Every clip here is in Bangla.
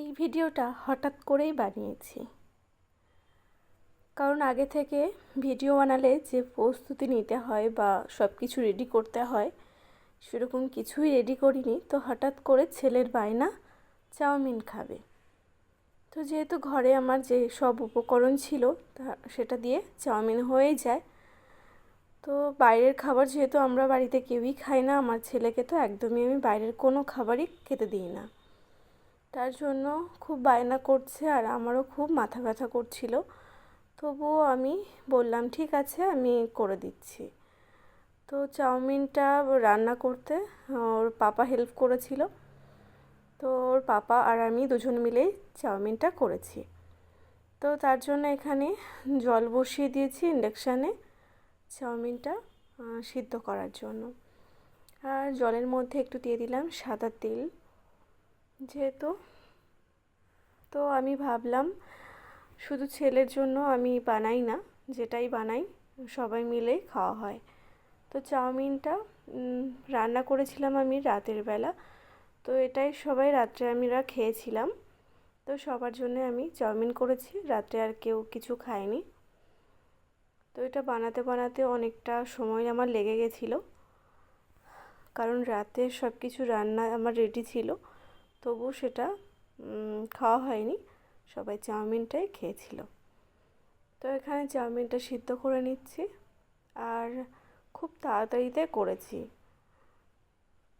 এই ভিডিওটা হঠাৎ করেই বানিয়েছি। কারণ আগে থেকে ভিডিও বানালে যে প্রস্তুতি নিতে হয় বা সব কিছু রেডি করতে হয়, সেরকম কিছুই রেডি করিনি। তো হঠাৎ করে ছেলের বায়না চাউমিন খাবে। তো যেহেতু ঘরে আমার যে সব উপকরণ ছিল, তা সেটা দিয়ে চাউমিন হয়েই যায়। তো বাইরের খাবার যেহেতু আমরা বাড়িতে কেউই খাই না, আমার ছেলেকে তো একদমই আমি বাইরের কোনো খাবারই খেতে দিই না। তার জন্য খুব বায়না করছে আর আমারও খুব মাথা ব্যথা করছিল। তবুও আমি বললাম, ঠিক আছে, আমি করে দিচ্ছি। তো চাউমিনটা রান্না করতে ওর পাপা হেল্প করেছিল। তো ওর পাপা আর আমি দুজন মিলেই চাউমিনটা করেছি। তো তার জন্য এখানে জল বসিয়ে দিয়েছি ইন্ডাকশানে চাউমিনটা সিদ্ধ করার জন্য। আর জলের মধ্যে একটু দিয়ে দিলাম সাদা তেল। যেহেতু, তো আমি ভাবলাম শুধু ছেলের জন্য আমি বানাই না, যেটাই বানাই, সবাই মিলেই খাওয়া হয়। তো চাউমিনটা রান্না করেছিলাম আমি রাতের বেলা। তো এটাই সবাই রাত্রে আমিরা খেয়েছিলাম। তো সবার জন্য আমি চাউমিন করেছি রাত্রে আর কেউ কিছু খায়নি। তো এটা বানাতে বানাতে অনেকটা সময় আমার লেগে গেছিল। কারণ রাতে সব কিছু রান্না আমার রেডি ছিল। তবু সেটা খাওয়া হয়নি। সবাই চাউমিনটাই খেয়েছিল। তো এখানে চাউমিনটা সিদ্ধ করে নিচ্ছি আর খুব তাড়াতাড়িতে করেছি।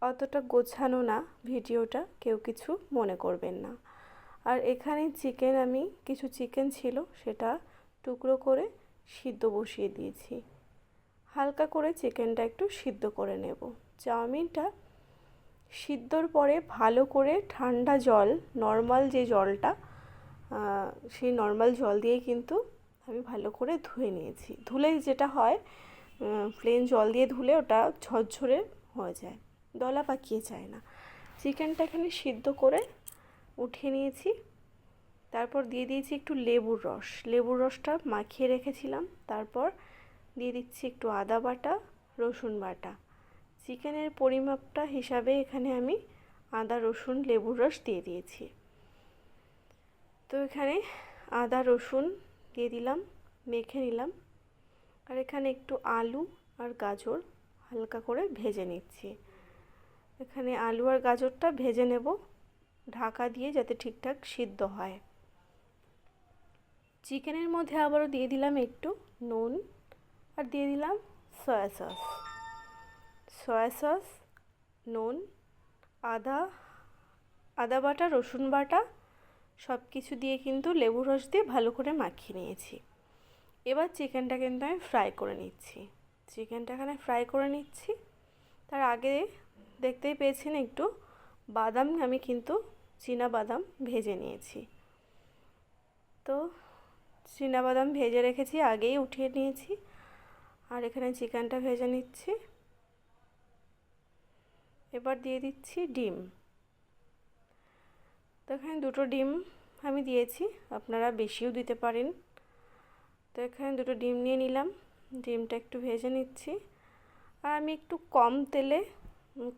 অতটা গোছানো না ভিডিওটা, কেউ কিছু মনে করবেন না। আর এখানে চিকেন আমি, কিছু চিকেন ছিল সেটা টুকরো করে সিদ্ধ বসিয়ে দিয়েছি। হালকা করে চিকেনটা একটু সিদ্ধ করে নেব। চাউমিনটা সিদ্ধর পরে ভালো করে ঠান্ডা জল নর্মাল যে জলটা সেই নর্মাল জল দিয়ে কিন্তু আমি ভালো করে ধুয়ে নিয়েছি। ধুলে যেটা হয় প্লেন জল দিয়ে ধুলে ওটা ঝরঝরে হয়ে যায়, দলা পাকিয়ে যায় না। চিকেনটা এখানে সিদ্ধ করে উঠিয়ে নিয়েছি। তারপর দিয়ে দিয়েছি একটু লেবুর রস। লেবুর রসটা মাখিয়ে রেখেছিলাম। তারপর দিয়ে দিচ্ছি একটু আদা বাটা, রসুন বাটা। চিকেনের পরিমাপটা হিসাবে এখানে আমি আদা, রসুন, লেবুর রস দিয়ে দিয়েছি। তো এখানে আদা, রসুন দিয়ে দিলাম, মেখে নিলাম। আর এখানে একটু আলু আর গাজর হালকা করে ভেজে নিচ্ছি। এখানে আলু আর গাজরটা ভেজে নেব, ঢাকা দিয়ে যাতে ঠিকঠাক সিদ্ধ হয়। চিকেনের মধ্যে আবারও দিয়ে দিলাম একটু নুন আর দিয়ে দিলাম সয়া সস। সয়া সস নুন, আদা আদা বাটা, রসুন বাটা সব কিছু দিয়ে কিন্তু লেবু রস দিয়ে ভালো করে মাখিয়ে নিয়েছি। এবার চিকেনটা কিন্তু আমি ফ্রাই করে নিচ্ছি। চিকেনটা এখানে ফ্রাই করে নিচ্ছি। তার আগে দেখতেই পেয়েছেন একটু বাদাম, আমি কিন্তু চীনা বাদাম ভেজে নিয়েছি। তো চীনা বাদাম ভেজে রেখেছি, আগেই উঠিয়ে নিয়েছি। আর এখানে চিকেনটা ভেজে নিচ্ছি। এবার দিয়ে দিচ্ছি ডিম। তো এখানে দুটো ডিম আমি দিয়েছি, আপনারা বেশিও দিতে পারেন। তো এখানে দুটো ডিম নিয়ে নিলাম, ডিমটা একটু ভেজে নিচ্ছি। আর আমি একটু কম তেলে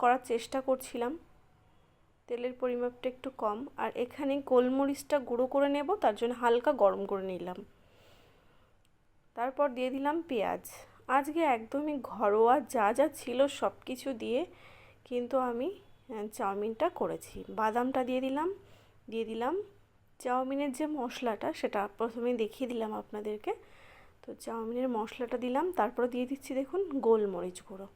করার চেষ্টা করছিলাম, তেলের পরিমাপটা একটু কম। আর এখানে গোলমরিচটা গুঁড়ো করে নেব, তার জন্য হালকা গরম করে নিলাম। তারপর দিয়ে দিলাম পেঁয়াজ। আজকে একদমই ঘরোয়া যা যা ছিল সব কিছু দিয়ে কিন্তু আমি চাউমিনটা করেছি। বাদামটা দিয়ে দিলাম দিয়ে দিলাম। চাউমিনের যে মশলাটা, সেটা প্রথমে দেখিয়ে দিলাম আপনাদেরকে। তো চাউমিনের মশলাটা দিলাম, তারপরে দিয়ে দিচ্ছি দেখুন গোলমরিচ গুঁড়ো।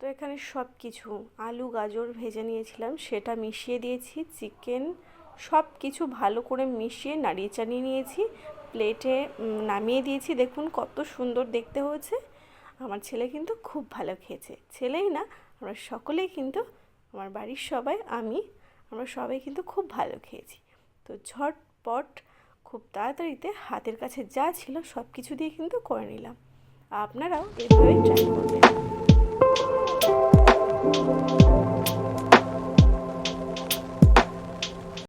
তো এখানে সব কিছু আলু, গাজর ভেজে নিয়েছিলাম, সেটা মিশিয়ে দিয়েছি, চিকেন সব কিছু ভালো করে মিশিয়ে নাড়িয়ে চাড়িয়ে নিয়েছি। প্লেটে নামিয়ে দিয়েছি, দেখুন কত সুন্দর দেখতে হয়েছে। আমার ছেলে কিন্তু খুব ভালো খেয়েছে। ছেলেই না আমরা সকলেই কিন্তু, আমার বাড়ির সবাই, আমি, আমরা সবাই কিন্তু খুব ভালো খেয়েছি। তো ঝটপট খুব তাড়াতাড়িতে হাতের কাছে যা ছিল সব কিছু দিয়ে কিন্তু করে নিলাম। আপনারাও এভাবে ট্রাই করবেন।